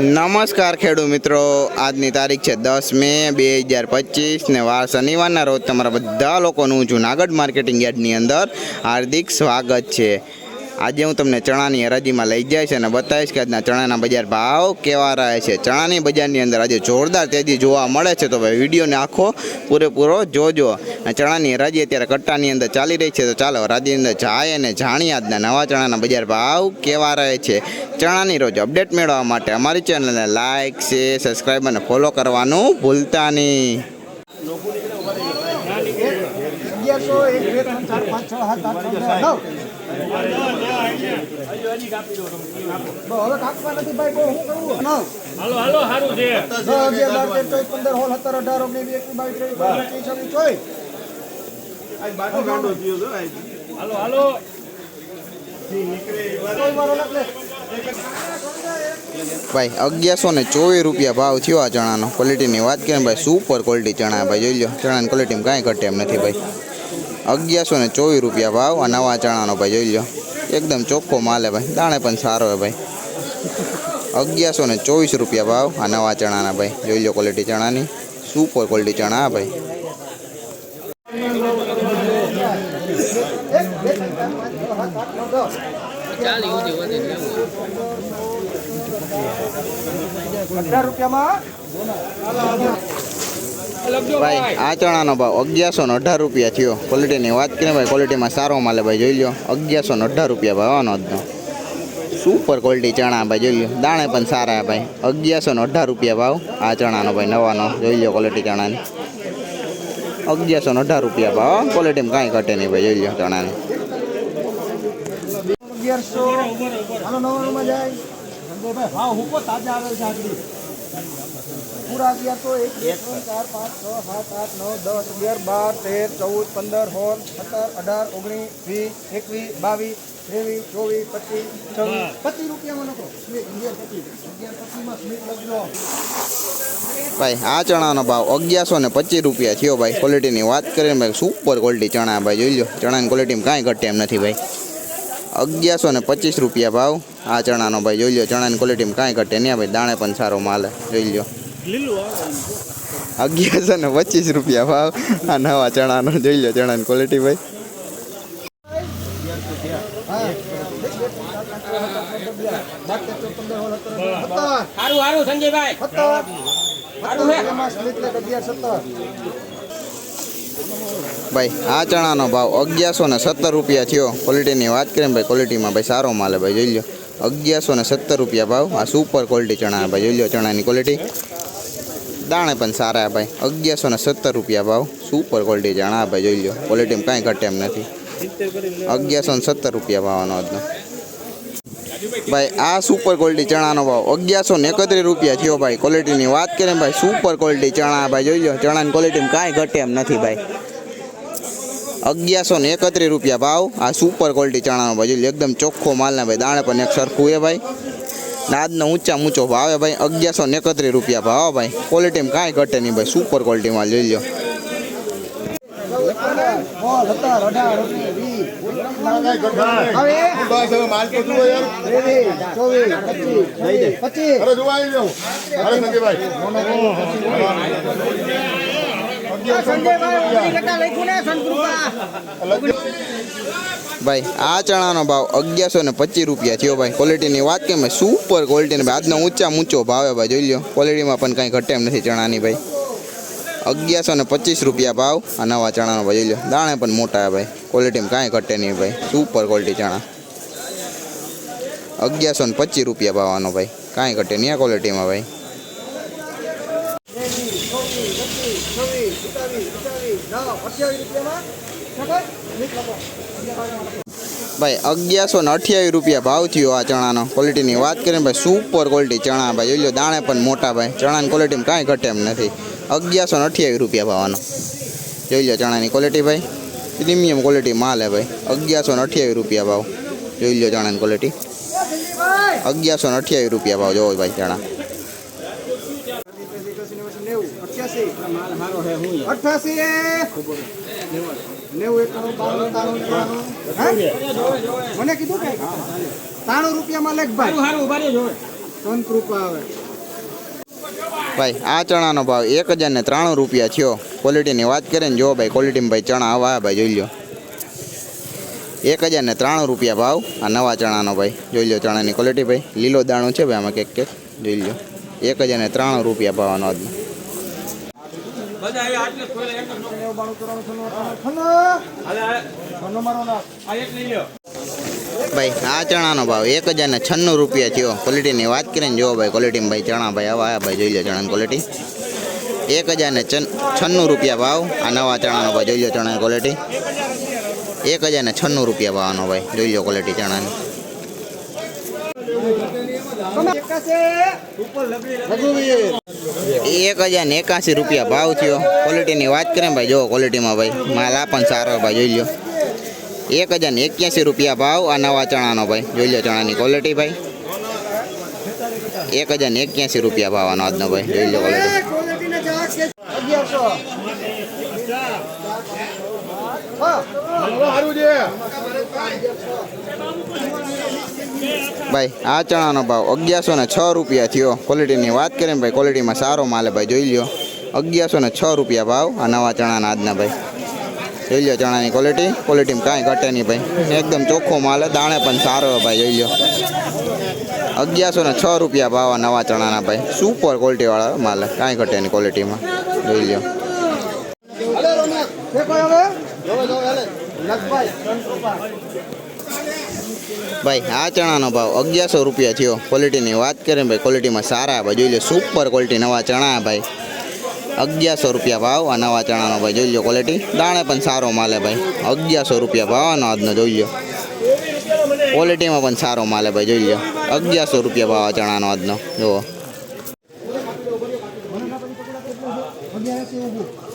નમસ્કાર ખેડૂત મિત્રો. આજની તારીખ છે દસ મે બે હજાર પચીસ ને વાર શનિવારના રોજ તમારા બધા લોકોનું જુનાગઢ માર્કેટિંગ યાર્ડની અંદર હાર્દિક સ્વાગત છે. આજે હું તમને ચણાની હરાજીમાં લઈ જઈશ અને બતાવીશ કે આજના ચણાના બજાર ભાવ કેવા રહે છે. ચણાની બજારની અંદર આજે જોરદાર તેજી જોવા મળે છે. તો ભાઈ વિડીયોને આખો પૂરેપૂરો જોજો. અને ચણાની હરાજી અત્યારે કટ્ટાની અંદર ચાલી રહી છે. તો ચાલો હરાજીની અંદર જાય અને જાણીએ આજના નવા ચણાના બજાર ભાવ કેવા રહે છે. ચણાની રોજ અપડેટ મેળવવા માટે અમારી ચેનલને લાઇક શેર સબસ્ક્રાઈબ અને ફોલો કરવાનું ભૂલતા નહીં. અગિયારસો એક બે ત્રણ ચાર પાંચ છ સાત આઠ નવ. ભાઈ બહુ ચોવીસ અગિયારસો ને ચોવીસ રૂપિયા ભાવ થયો આ ચણાનો. ક્વોલિટીની વાત કરીએ ભાઈ સુપર ક્વોલિટી ચણા ભાઈ, જોઈ લો ચણાની ક્વોલિટીમાં કાંઈ ઘટે એમ નથી ભાઈ. અગિયારસો ને ચોવીસ રૂપિયા ભાવ આ નવા ચણાનો ભાઈ, જોઈ લો એકદમ ચોખ્ખો માલ હે ભાઈ, દાણે પણ સારો હે ભાઈ. અગિયારસો ને ચોવીસ રૂપિયા ભાવ આ નવા ચણાના ભાઈ, જોઈ લો ક્વોલિટી ચણાની. સુપર ક્વોલિટી ચણા હા ભાઈ. અઢાર રૂપિયામાં? ભાઈ આ ચણાનો ભાવ અગિયારસો ને અઢાર રૂપિયા થયો. ક્વોલિટીની વાત કરીને ભાઈ ક્વોલિટીમાં સારો માલે ભાઈ, જોઈ લો અગિયારસો ને અઢાર રૂપિયા ભાઈ આનો આજનો સુપર ક્વોલિટી ચણા ભાઈ, જોઈ લો દાણે પણ સારા ભાઈ. અગિયારસો ને અઢાર રૂપિયા ભાવ આ ચણાનો ભાઈ, નવાનો. જોઈ લો ક્વોલિટી ચણાની. અગિયારસો ને અઢાર રૂપિયા ભાવ ક્વોલિટીમાં કાંઈ ઘટે નહીં ભાઈ, જોઈ લો ચણાની. અગિયારસો. હુકો તાજા આવે છે આગળ ગયા તો એક બે ત્રણ ચાર પાંચ છ સાત આઠ નવ દસ અગિયાર બાર તેર ચૌદ પંદર સોળ સત્તર અઢાર ઓગણીસ વીસ એકવીસ બાવીસ ત્રેવીસ ચોવીસ પચીસ છવ્વીસ. પચીસ રૂપિયામાં નતો અગિયાર પચીસ. અગિયાર પચીસમાં સ્મિત લખજો. ભાઈ આ ચણાનો ભાવ અગિયારસો ને પચીસ રૂપિયા થયો ભાઈ. ક્વોલિટીની વાત કરીને ભાઈ સુપર ક્વોલિટી ચણા ભાઈ જોઈ લો ચણાની ક્વોલિટીમાં કાંઈ ઘટે એમ નથી ભાઈ. અગિયારસો ને પચીસ રૂપિયા ભાવ આ ચણાનો ભાઈ જોઈ લો ચણાની ક્વોલિટીમાં કાંઈ ઘટે નહીં ભાઈ. દાણે પણ સારો માલ જોઈ લો અગિયારસો ને પચીસ રૂપિયા ભાવ. આ નવા ચણાનો જોઈ લો ચણાની ક્વોલિટી ભાઈ. ભાઈ આ ચણાનો ભાવ અગિયારસો ને સત્તર રૂપિયા થયો. ક્વોલિટીની વાત કરીએ ભાઈ ક્વોલિટીમાં ભાઈ સારો માલ ભાઈ જોઈ લો. અગિયારસો ને સત્તર રૂપિયા ભાવ. આ સુપર ક્વોલિટી ચણા ભાઈ જોઈ લો ચણાની ક્વોલિટી દાણે પણ સારા ભાઈ. અગિયારસો ને સત્તર રૂપિયા ભાવ. સુપર ક્વોલિટી ચણા હે ભાઈ, જોઈ લો ક્વોલિટીમાં કાંઈ ઘટે એમ નથી. અગિયારસો ને સત્તર રૂપિયા ભાવનો આજનો. ભાઈ, આ સુપર ક્વોલિટી ચણાનો ભાવ. અગિયારસો ને એકત્રીસ રૂપિયા થયો ભાઈ. ક્વોલિટીની વાત કરીએ ભાઈ સુપર ક્વોલિટી ચણા ભાઈ, જોઈ લો ચણાની ક્વોલિટીમાં કાંઈ ઘટે એમ નથી ભાઈ. અગિયારસો ને એકત્રીસ રૂપિયા ભાવ. આ સુપર ક્વોલિટી ચણાનો ભાઈ જોઈ એકદમ ચોખ્ખો માલ ને ભાઈ, દાણે પણ એક સરખું એ ભાઈ. નાદનો ઊંચા ઊંચો ભાવ હે ભાઈ અગિયારસો ને એકત્રીસ રૂપિયા ભાવ ભાઈ. ક્વોલિટીમાં કાંઈ ઘટે નહીં ભાઈ સુપર ક્વોલિટીમાં લઈ જોઈ લો પચીસ. ભાઈ, આ ચણાનો ભાવ અગિયારસો ને પચીસ રૂપિયા થયો ભાઈ. ક્વોલિટીની વાત કેમ સુપર ક્વોલિટીની આજનો ઊંચા ઊંચો ભાવ ભાઈ, જોઈ લો. ક્વોલિટીમાં પણ કાંઈ ઘટે એમ નથી ચણાની ભાઈ. અગિયારસો ને પચીસ રૂપિયા ભાવ આ નવા ચણાનો ભાઈ, જોઈ લો. દાણે પણ મોટા ભાઈ. ક્વોલિટીમાં કાંઈ ઘટે નહીં ભાઈ. સુપર ક્વોલિટી ચણા. અગિયારસો ને પચીસ રૂપિયા ભાવ આનો ભાઈ. કાંઈ ઘટે નહીં આ ક્વોલિટીમાં ભાઈ ત્રેવીસ ચોવીસ પચીસ છવ્વીસ સત્તાવીસ અઠાવીસ નવ અઠ્યાવીસ રૂપિયામાં ખબર સ્મિત લખો ભાઈ, અગિયારસો ને અઠ્યાવીસ રૂપિયા ભાવ થયો આ ચણાનો. ક્વોલિટીની વાત કરીએ ને ભાઈ સુપર ક્વોલિટી ચણા ભાઈ. જોઈ લો દાણે પણ મોટા ભાઈ. ચણાની ક્વોલિટીમાં કાંઈ ઘટે એમ નથી. અગિયારસો ને અઠ્યાવીસ રૂપિયા ભાવનો. જોઈ લો ચણાની ક્વોલિટી ભાઈ. પ્રીમિયમ ક્વોલિટી માલ હે ભાઈ. અગિયારસો ને અઠ્યાવીસ રૂપિયા ભાવ. જોઈ લો ચણાની ક્વોલિટી અગિયારસો ને અઠ્યાવીસ રૂપિયા ભાવ. જોવો ભાઈ ચણા. નેવું અઠ્યાસી. અઠ્યાસી. નેવું એકાણું બાણું ત્રાણું મને કીધું કે? ત્રાણું રૂપિયામાં લેખ ભાઈ. સંત કૃપા આવે. ભાઈ આ ચણાનો ભાવ એક હજાર ને ત્રાણું રૂપિયા થયો. ક્વોલિટીની વાત કરીએ ને જો ભાઈ ક્વોલિટીમાં ભાઈ ચણા આવા ભાઈ જોઈ લો એક હજાર ને ત્રાણું રૂપિયા ભાવ આ નવા ચણાનો ભાઈ. જોઈ લો ચણાની ક્વોલિટી ભાઈ. લીલો દાણો છે ભાઈ આમાં કેક કેક. જોઈ લો એક હજાર ને ત્રાણું રૂપિયા ભાવનો આજનો. બધા એ આટલે ખોલે એક નેવું બાણું ચોરાણું છન્નું છન્નું. હાલે હાલે. છન્નું મારો નામ આ એક લઈ લ્યો. ભાઈ આ ચણાનો ભાવ એક હજાર ને છન્નું રૂપિયા થયો. ક્વોલિટીની વાત કરીને જોવો ભાઈ ક્વોલિટીમાં ભાઈ ચણા ભાઈ આવા ભાઈ જોઈ લો ચણાની ક્વોલિટી એક હજાર ને છન- છન્નું રૂપિયા ભાવ. આ નવા ચણાનો ભાઈ જોઈ લો ચણાની ક્વોલિટી એક હજાર ને છન્નું રૂપિયા ભાવનો ભાઈ જોઈ લો ક્વોલિટી ચણાની. રઘુવીર એક હજાર એકાસી રૂપિયા ભાવ થયો. ક્વોલિટીની વાત કરીએ ભાઈ, જો ક્વોલિટીમાં ભાઈ, માલ આ પણ સારો ભાઈ, જોઈ લો એક હજાર એક્યાસી રૂપિયા ભાવ આ નવા ચણાનો ભાઈ, જોઈ લો ચણાની ક્વોલિટી ભાઈ. એક હજાર એક્યાસી રૂપિયા ભાવ આનો આજનો ભાઈ, જોઈ લો ક્વોલિટી અગિયારસો હા સારું છે ભાઈ, આ ચણાનો ભાવ અગિયારસો ને છ રૂપિયા થયો. ક્વોલિટીની વાત કરીએ ને ભાઈ ક્વોલિટીમાં સારો માલ ભાઈ, જોઈ લો અગિયારસો ને છ રૂપિયા ભાવ આ નવા ચણાના આજના ભાઈ. જોઈ લો ચણાની ક્વોલિટી ક્વોલિટીમાં કાંઈ ઘટે નહીં ભાઈ. એકદમ ચોખ્ખો માલ દાણે પણ સારો ભાઈ, જોઈ લો અગિયારસો ને છ રૂપિયા ભાવ આ નવા ચણાના ભાઈ. સુપર ક્વોલિટીવાળા માલ. કાંઈ ઘટે નહીં ક્વોલિટીમાં જોઈ લો ભાઈ, આ ચણાનો ભાવ અગિયારસો રૂપિયા થયો. ક્વોલિટીની વાત કરીએ ભાઈ ક્વોલિટીમાં સારા ભાઈ. જોઈ લો સુપર ક્વોલિટી નવા ચણા ભાઈ. અગિયારસો રૂપિયા ભાવ આ નવા ચણાનો ભાઈ. જોઈ લો ક્વોલિટી દાણે પણ સારો માલે ભાઈ. અગિયારસો રૂપિયા ભાવનો આજનો જોઈ લો. ક્વોલિટીમાં પણ સારો માલે ભાઈ, જોઈ લો. અગિયારસો રૂપિયા ભાવ આ ચણાનો આજનો. જુઓ અગિયારસી ઊભું નેવું અગિયાર નેવું છન્નું અઠાણું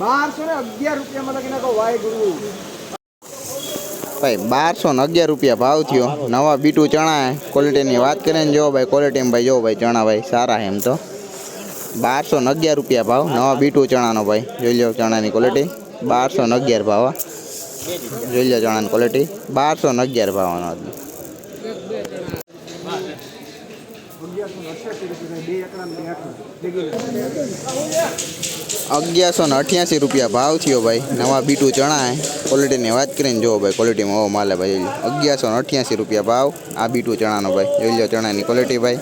બારસો ને અગિયાર ભાઈ, બારસો ને અગિયાર રૂપિયા ભાવ થયો. નવા બીટું ચણા ક્વોલિટીની વાત કરીએ ને જો ભાઈ ક્વોલિટીમાં ભાઈ જો ભાઈ, ચણા ભાઈ સારા એમ તો. બારસો ને અગિયાર રૂપિયા ભાવ. નવા બીટું ચણાનો ભાઈ. જોઈ લો ચણાની ક્વોલિટી બારસો ને અગિયાર ભાવ. જોઈ લો ચણાની ક્વોલિટી બારસો ને અગિયાર ભાવનો આજનો અગિયારસો ને અઠ્યાસી રૂપિયા બે એકડા ને બે આઠ ભેગી અગિયારસો ને અઠ્યાસી રૂપિયા ભાવ થયો ભાઈ. નવા બીટું ચણા હે ક્વોલિટીની વાત કરીને જો ભાઈ ક્વોલિટીમાં ઓ માલે ભાઈ. જોઈ લો અગિયારસો ને અઠ્યાસી રૂપિયા ભાવ આ બીટું ચણાનો ભાઈ. જોઈ લો ચણાની ક્વોલિટી ભાઈ.